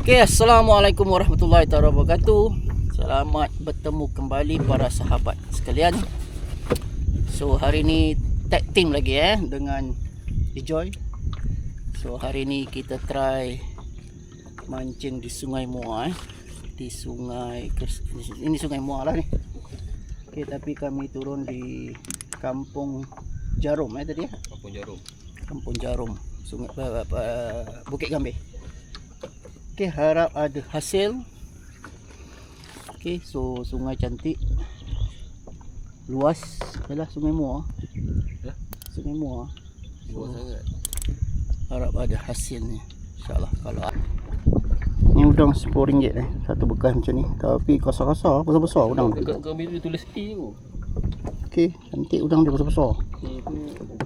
Okay, Assalamualaikum warahmatullahi wabarakatuh. Selamat bertemu kembali para sahabat sekalian. So hari ni tag team lagi eh dengan Joy. So hari ni kita try mancing di Sungai Muar eh. Di Sungai ini Sungai Muar lah ni. Okay, tapi kami turun di Kampung Jarum eh tadi eh. Kampung Jarum. Kampung Jarum, Sungai uh, uh, Bukit Gambir. Okey, harap ada hasil. Okey, so sungai cantik. Luas. Yalah Sungai Muar. Ya? Sungai Muar. Luas sangat. Harap ada hasilnya. InsyaAllah kalau. Ni udang RM10 eh. Satu bekas macam ni. Tapi kasar-kasar. Besar-besar udang. Dekat kau dia tulis E tu. Okey, cantik udang dia besar-besar. Tu.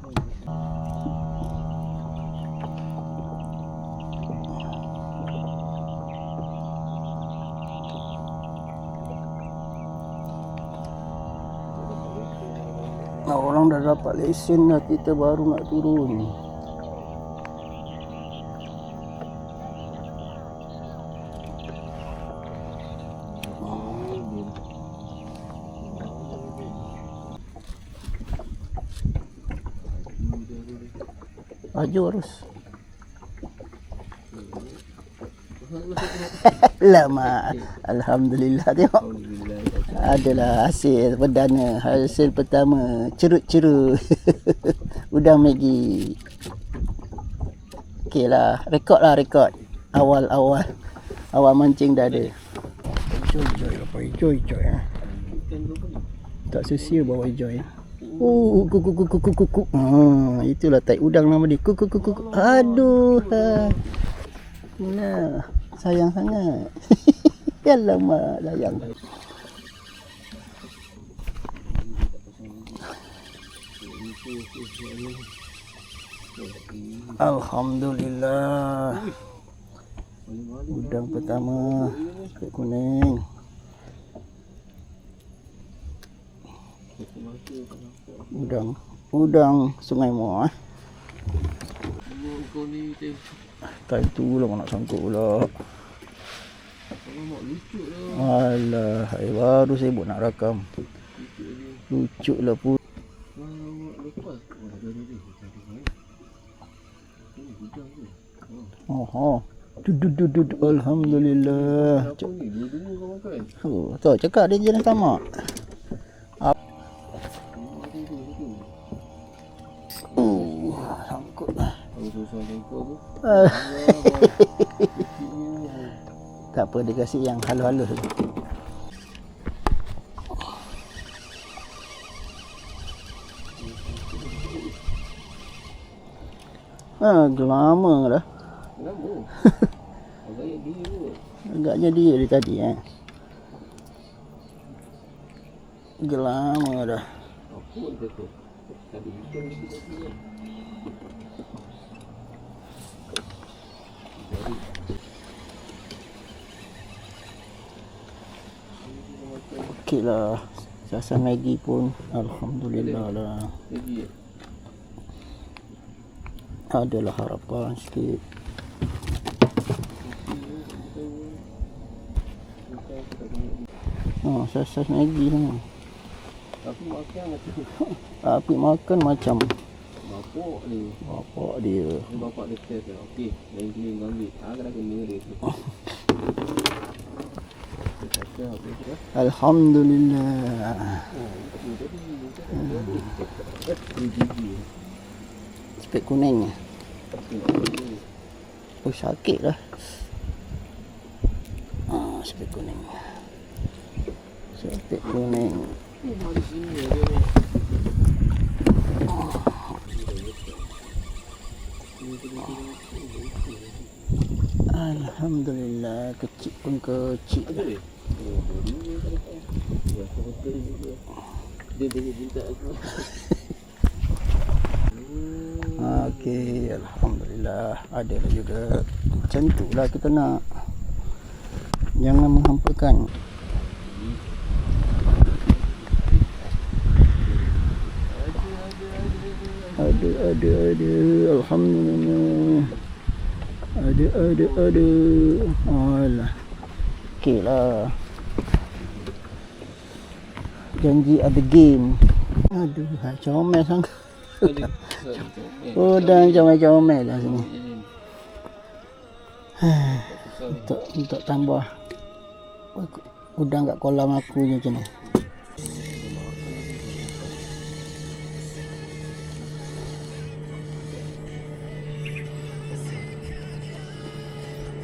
Orang dah dapat lesen dah kita baru nak turun. Baju harus. Lama. Alhamdulillah tengok. Adalah hasil perdana Hasil pertama Cerut-cerut Udang Maggi Okey lah Rekod lah rekod Awal-awal Awal mancing dah ada joy apa joy ah. Tak sesia bawa joy Oh, kuku kuku kuku kuku. Ah, itulah tai udang nama dia. Kuku kuku kuku. Aduh. Ha. Nah, sayang sangat. Alamak, sayang. Alhamdulillah. Udang pertama Kulit kuning. Udang udang Sungai Muar. eh. Ni tu. Lah nak sangkut pula. Lah. Alah, baru sibuk nak rakam. Lucu lah pun. Alamak lepas. Oh, ada ada ada. Ada baik. Ini hujang Oh. Duduk duduk Alhamdulillah. Oh, tu cakap dia jenis tamak. Ap- Oh, sangkut. Tak apa dia kasih yang halus-halus tu. Ah, lama dah. Kenapa? Agaknya dia kot. Agaknya dia dari tadi eh. Gelama dah. Apa dia tu? Tadi dia kan. Okey lah. Sasa Maggi pun Alhamdulillah lah. Lagi ya? Adalah harapan sikit. Oh, sasa Maggi semua. Aku makan macam Tapi makan macam bapak ni. bapak dia. Ni bapak dia test lah. Okey, lain kali kau ambil. Ah, kena kena dia. Dia dia? Alhamdulillah. Gigi. Spek kuning. Oh, sakit lah. Ah, spek kuning. Spek kuning. Alhamdulillah. Kecil pun kecil. Ada dia? Dia Ya, aku betul juga. Dia dia minta aku. Okey, Alhamdulillah. Ada juga. Macam tu lah kita nak. Jangan menghampakan. Ada, ada, ada. Alhamdulillah. Ada, ada, ada. Alah. Okey lah. Janji ada game. Aduh, comel sang. Oh, dah comel-comel lah sini. Untuk untuk tambah udang kat kolam aku ni macam ni.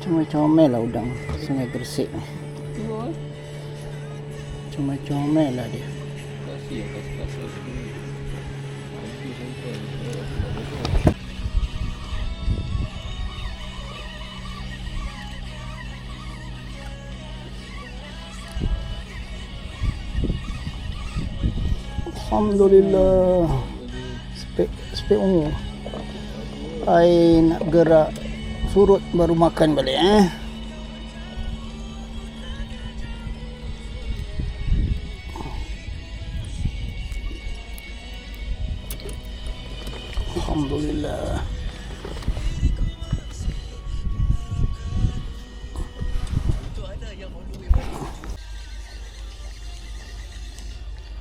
Comel-comel lah udang sungai Gresik ni. Comel-comel lah dia. Alhamdulillah. Spek spek ungu. Ai nak gerak surut baru makan balik eh.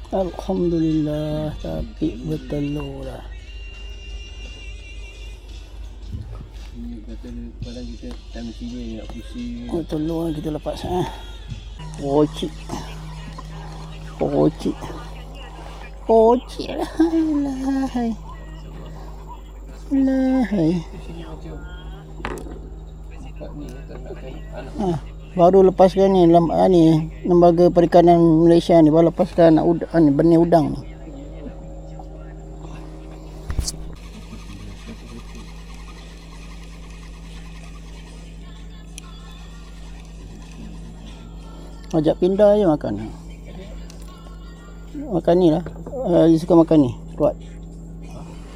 Alhamdulillah tapi bertelur lah. Kata kadang kita time nak pusing. Oh telur kita lepas eh. Kocik. Kocik. Kocik lah. Hai. Hai. Tempat baru lepaskan ni lam, ah, ni lembaga perikanan Malaysia ni baru lepaskan anak udang ah, ni benih udang ni. Ajak pindah je makan. Makan ni lah. Uh, dia suka makan ni. Ruat.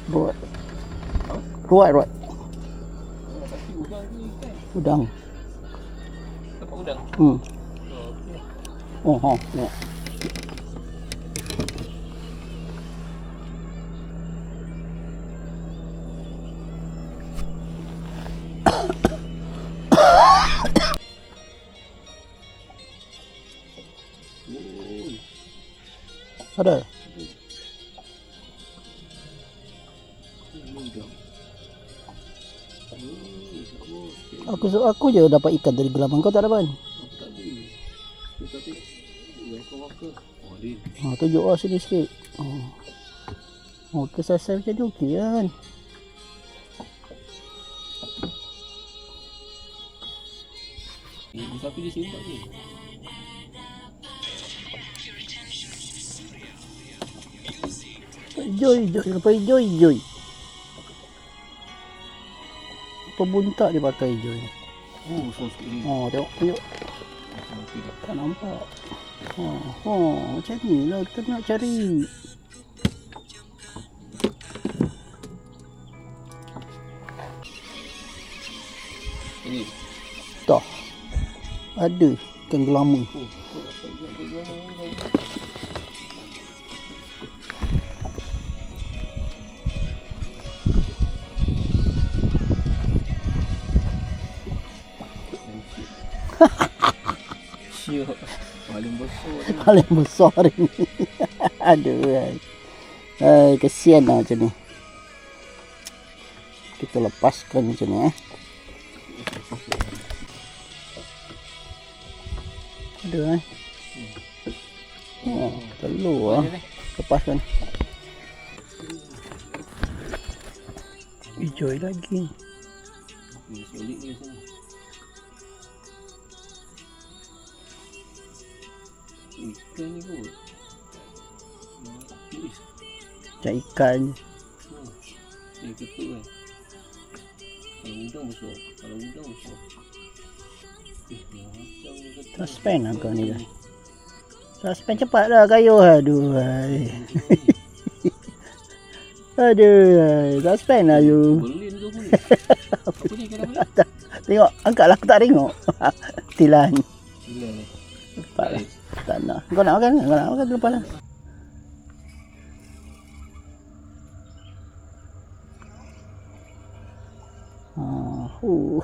Ruat. Ruat, ruat. Udang. Tempat udang. Hmm. Oh, ha. Ya. Ada. Aku aku je dapat ikan dari gelaman kau tak dapat. Tak dia. Ha, tunjuk lah sini sikit. Oh. Oh, kesasar macam ni okey kan. Eh, tapi dia simpan ni. Joy, joy. Lepas joy, joy. Buntak dia pakai joy ni? Oh, sikit ni. Oh, tengok, tengok. Tak nampak. Oh, oh, macam ni lah kita nak cari. Ini. Tak. Ada ikan gelama. Oh, Paling besar ni. Paling besar ni. Aduh. Hai. Hai, kesian lah macam ni. Kita lepaskan macam ni eh. Ada eh. Oh, telur lah. Lepaskan. Hijau lagi. Ni solid ni. Ni kot. Mati. Macam ikan. Hmm. Dia ketuk kan. Kalau udang besar. Kalau udang besar. Eh. Suspend lah kau ni dah. Suspend cepat lah kayu. Aduh. Hai. Aduh. Suspend lah you. Berlin tu pun. Apa ni kena balik? Tengok. Angkatlah aku tak tengok. Tilan. Gila ni. Cepat lah. Tak nak. Kau nak makan? Kau nak makan lepas lah. Ah, uh.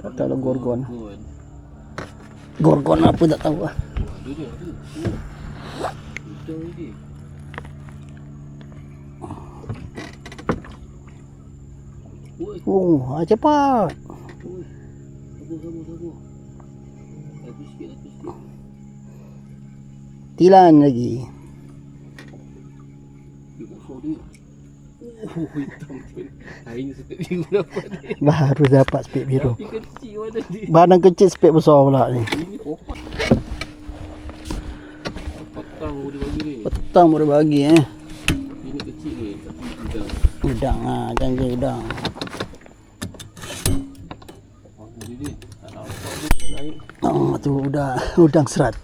Tak tahu lah gorgon. Gorgon. Gorgon apa tak tahu lah. Oh. Oi, Oh, ah, cepat. Sabar, sabar, sabar. Tilan lagi. Baru dapat spek biru. Badan kecil spek besar pula ni. Petang boleh bagi eh. Ini kecil ni. Tapi udang. Udang ah, janji udang. Oh, ni dia. Tak nampak dia. Naik. Tu udang, udang 100.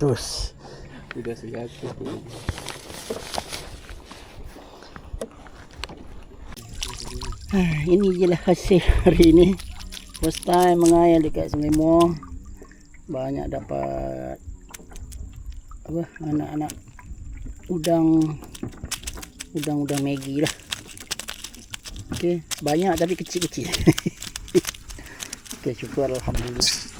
Udah seratus tu. Ah, ini je lah hasil hari ni. First time mengayal dekat Sungai Muar. Banyak dapat apa anak-anak udang udang-udang Maggi lah. Okey, banyak tapi kecil-kecil. Okey, syukur alhamdulillah.